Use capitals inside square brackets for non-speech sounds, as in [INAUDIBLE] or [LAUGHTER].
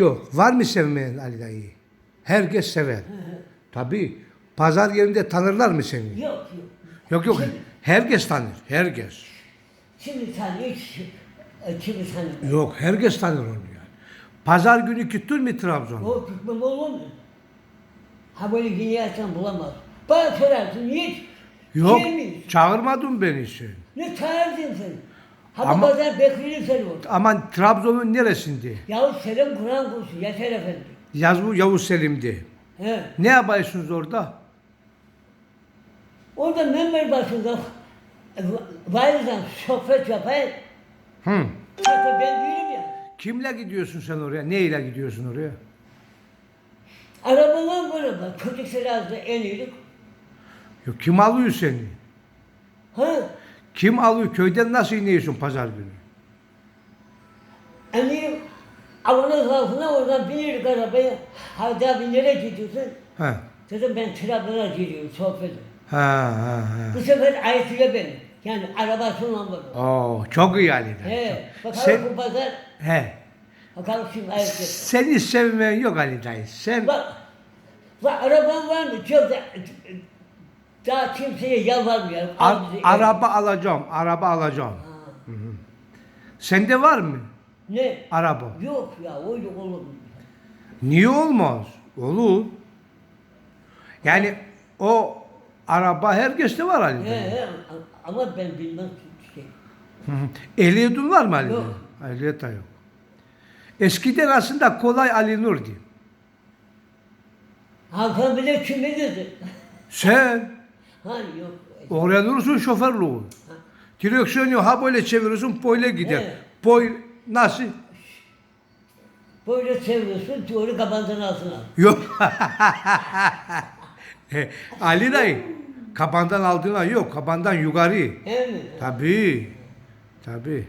Yok. Var mı sevmeyen Ali dayıyı? Herkes sever. [LAUGHS] Tabii. Pazar yerinde tanırlar mı seni? Yok yok. Yok yok. Herkes tanır. Herkes. Kimi tanıyor, kimi, e, kimi tanıyor. Yok. Herkes tanır onu yani. Pazar günü gittin mi Trabzon'a? O gitmem olur mu? Ha böyle gidersen bulamaz. Bana sorarsın niye? Yok. Çağırmadın beni sen. Ne çağırdın sen? Ama- bu kadar beklerim seni orada. Aman Trabzon'un neresinde? Yahu Selam Kur'an kursu Yeter Efendi. Yaz bu Yavuz Selim'de. He. Ne yapıyorsunuz orada? Orada memur başında validen sohbet yapar. Hı. Hatta ben değilim ya. Kimle gidiyorsun sen oraya? Neyle gidiyorsun oraya? Arabalar böyle bak. Çocuk silahında en iyilik. Yok, kim alıyor seni? Ha? Kim alıyor? Köyden nasıl iniyorsun pazar günü? Eminim Avanos altına oradan binirdik arabaya. Hadi abi nereye gidiyorsun? Ha. Dedim ben Trabzon'a gidiyorum sohbet. Ha ha ha. Bu sefer ayıtıyor beni. Yani arabasıyla burada. Oo, çok iyi dayı. He. Bakalım Sen, bu pazar. he. Bakalım şimdi ayıtıyor. Seni sevmeyen yok Ali dayı. Sen Bak. Bak araban var mı? Çok daha kimseye yalvarmıyorum. Al a- bizi eve. araba alacağım. Araba alacağım. Ha. Sende var mı Ne? araba? Yok ya öyle olur mu? Niye olmaz? Olur. Yani o araba herkeste var He dayı. he ama ben bilmem şey. Hı hı. Ehliyetin var mı Ali Yok. Ehliyet de yok. Eskiden aslında kolay Ali Nur'di. Hakan bile kimi dedi? Sen Ha yok. öğrenirsin şoförlüğü. Direksiyonu ha böyle çeviriyorsun böyle gider. Evet. Boy nasıl? Böyle seviyorsun, doğru kafandan altına. al. Yok. [LAUGHS] E, Ali dayı kapandan aldığına yok. Kapandan yukarı. Mi? Tabii. Tabii.